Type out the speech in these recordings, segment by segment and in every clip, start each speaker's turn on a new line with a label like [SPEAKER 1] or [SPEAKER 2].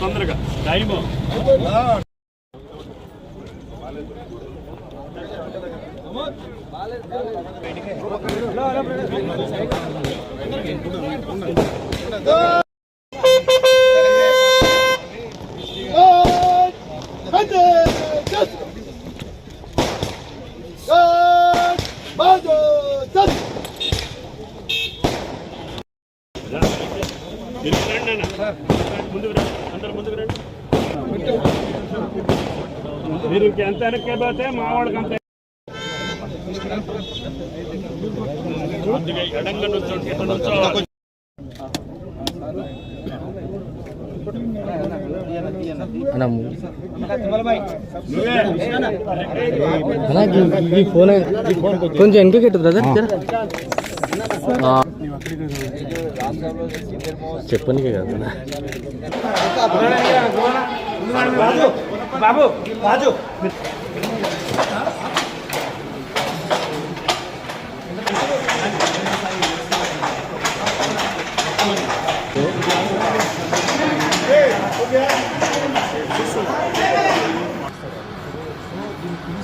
[SPEAKER 1] తొందరగా టైము మీరు మీరు ఎంత వెనక్కి పోతే మా వాళ్ళకి అంత ఎడంగా నుంచోండి
[SPEAKER 2] ఈ ఫోన్ కొంచెం వెనక కట్టు బ్రదర్ చెప్పనికి
[SPEAKER 3] బాబు
[SPEAKER 1] బాబు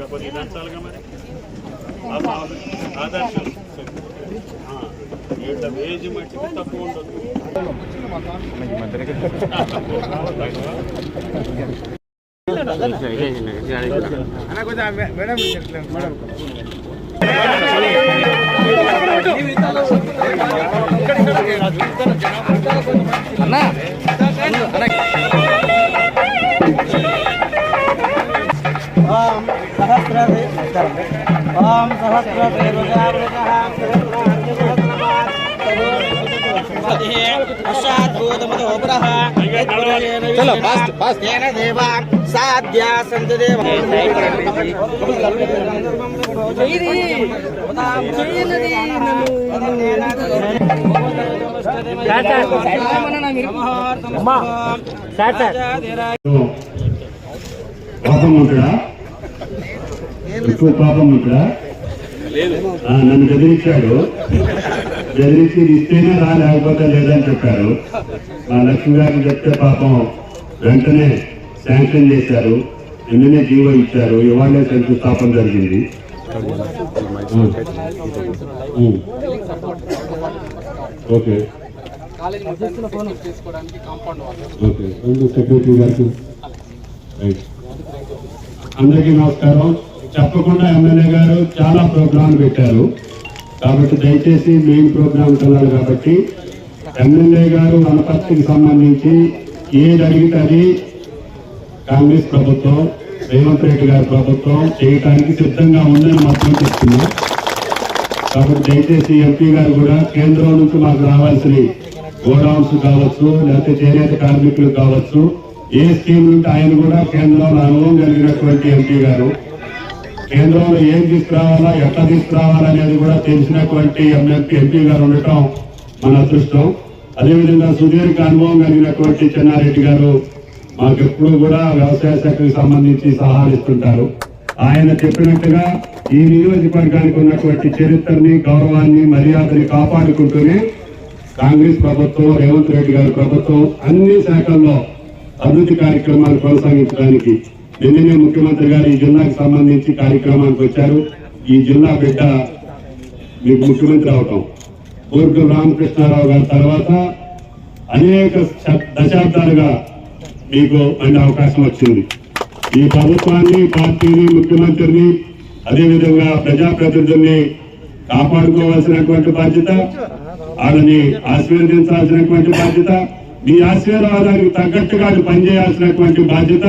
[SPEAKER 1] కాకపోతే ఇది అంటారుగా మరి? ఆదర్శం వీళ్ళ వేజ్ మట్టికి తక్కువ ఉండదు.
[SPEAKER 2] అన్నా
[SPEAKER 3] ఓం
[SPEAKER 2] చలో, fast, fast.
[SPEAKER 3] సాధ్యా సంత దేవ
[SPEAKER 4] పాపం ఉంటాడా ఎక్కువ పాపం ఆ, నన్ను బెదిరించాడు. బెదిరించి ఇస్తేనే రా లేకపోతే లేదని చెప్పారు. మా లక్ష్మి గారికి చెప్తే పాపం వెంటనే శాంక్షన్ చేశారు. నిన్ననే జీవో ఇచ్చారు. ఇవాళే శంకుస్థాపన జరిగింది. ఓకే. ఓకే. సెక్రటరీ గారికి. అందరికీ నమస్కారం. చెప్పకుండా ఎమ్మెల్యే గారు చాలా ప్రోగ్రాంలు పెట్టారు. కాబట్టి దయచేసి మెయిన్ ప్రోగ్రాం వెళ్ళాలి కాబట్టి ఎమ్మెల్యే గారు వనపర్తికి సంబంధించి ఏది అడిగితే అది కాంగ్రెస్ ప్రభుత్వం రేవంత్ రెడ్డి గారి ప్రభుత్వం చేయటానికి సిద్ధంగా ఉందని మాత్రం చెప్తున్నాం. కాబట్టి దయచేసి ఎంపీ గారు కూడా కేంద్రం నుంచి మాకు రావాల్సిన గోడౌన్స్ కావచ్చు లేకపోతే చేనేత కార్మికులు కావచ్చు ఏ స్కీమ్ నుండి ఆయన కూడా కేంద్రంలో అనుభవం కలిగినటువంటి ఎంపీ గారు. కేంద్రంలో ఏం తీసుకురావాలా ఎట్లా తీసుకురావాలా అనేది కూడా తెలిసినటువంటి ఎంపీ గారు ఉండటం మన అదృష్టం. అదేవిధంగా సుదీర్ఘ అనుభవం కలిగినటువంటి చెన్నారెడ్డి గారు మాకు ఎప్పుడు కూడా వ్యవసాయ శాఖకు సంబంధించి సహాయిస్తుంటారు ఆయన చెప్పినట్టుగా ఈ నియోజకవర్గానికి ఉన్నటువంటి చరిత్రని గౌరవాన్ని మర్యాదని కాపాడుకుంటూనే కాంగ్రెస్ ప్రభుత్వం రేవంత్ రెడ్డి గారి ప్రభుత్వం అన్ని శాఖల్లో అభివృద్ధి కార్యక్రమాలు కొనసాగించడానికి నిన్ననే ముఖ్యమంత్రి గారు ఈ జిల్లాకు సంబంధించి కార్యక్రమానికి వచ్చారు. ఈ జిల్లా బిడ్డ మీకు ముఖ్యమంత్రి అవటం బూర్గు రామకృష్ణారావు గారి తర్వాత అనేక దశాబ్దాలుగా మీకు మంచి అవకాశం వచ్చింది. ఈ ప్రభుత్వాన్ని పార్టీని ముఖ్యమంత్రిని అదేవిధంగా ప్రజాప్రతినిధుల్ని కాపాడుకోవాల్సినటువంటి బాధ్యత వాళ్ళని ఆశీర్వదించాల్సినటువంటి బాధ్యత మీ ఆశీర్వాదానికి తగ్గట్టుగా పనిచేయాల్సినటువంటి బాధ్యత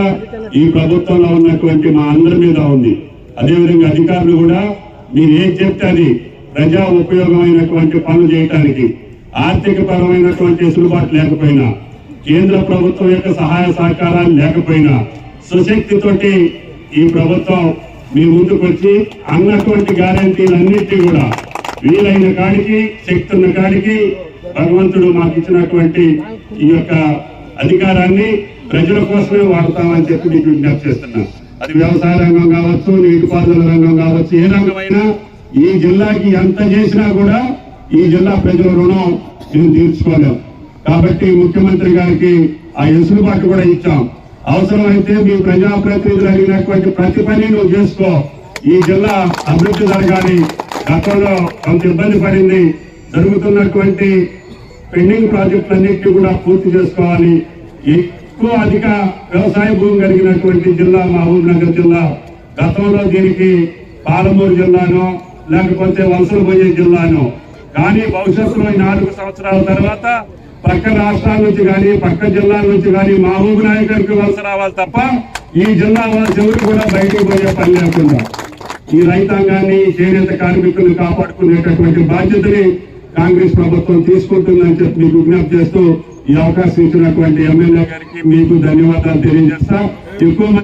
[SPEAKER 4] ఈ ప్రభుత్వంలో ఉన్నటువంటి మా అందరి మీద ఉంది. అదేవిధంగా అధికారులు కూడా మీరు ఏం చెప్తే అది ప్రజా ఉపయోగమైనటువంటి పనులు చేయటానికి ఆర్థిక పరమైనటువంటి వెసులుబాటు లేకపోయినా కేంద్ర ప్రభుత్వం యొక్క సహాయ సహకారాలు లేకపోయినా సుశక్తితోటి ఈ ప్రభుత్వం మీ ముందుకు వచ్చి అన్నటువంటి గ్యారంటీలన్నింటినీ కూడా వీలైన కాడికి శక్తి ఉన్న కాడికి భగవంతుడు మాకు ఇచ్చినటువంటి ఈ యొక్క అధికారాన్ని ప్రజల కోసమే వాడతామని చెప్పి మీకు విజ్ఞప్తి చేస్తున్నా. అది వ్యవసాయ రంగం కావచ్చు నీటిపారుదల రంగం కావచ్చు ఏ రంగమైనా ఈ జిల్లాకి ఎంత చేసినా కూడా ఈ జిల్లా ప్రజల రుణం మేము తీర్చుకోలేం. కాబట్టి ముఖ్యమంత్రి గారికి ఆ ఎసులుబాటు కూడా ఇచ్చాం. అవసరమైతే మీ ప్రజాప్రతినిధులు అడిగినటువంటి ప్రతి పని నువ్వు చేసుకో. ఈ జిల్లా అభివృద్ధి జరగాలి. గతంలో కొంత ఇబ్బంది పడింది. జరుగుతున్నటువంటి పెండింగ్ ప్రాజెక్టులన్నింటినీ కూడా పూర్తి చేసుకోవాలి. ఎక్కువ అధిక వ్యవసాయ భూమి కలిగినటువంటి జిల్లా మహబూబ్ నగర్ జిల్లా గతంలో దీనికి పాలమూరు జిల్లాను లేకపోతే వలసలు పోయే కానీ భవిష్యత్తులో ఈ నాలుగు సంవత్సరాల తర్వాత పక్క రాష్ట్రాల నుంచి కానీ పక్క జిల్లాల నుంచి కానీ మహబూబ్ నాయకుడికి వలస రావాలి తప్ప ఈ జిల్లా వాళ్ళు ఎవరు కూడా బయటకు పోయే పని లేకుండా ఈ రైతాంగాన్ని చేనేత కార్మికులను కాపాడుకునేటటువంటి బాధ్యతని కాంగ్రెస్ ప్రభుత్వం తీసుకుంటుందని చెప్పి మీకు విజ్ఞప్తి చేస్తూ ఈ అవకాశం ఇచ్చినటువంటి ఎమ్మెల్యే గారికి మీకు ధన్యవాదాలు తెలియజేస్తా. ఎక్కువ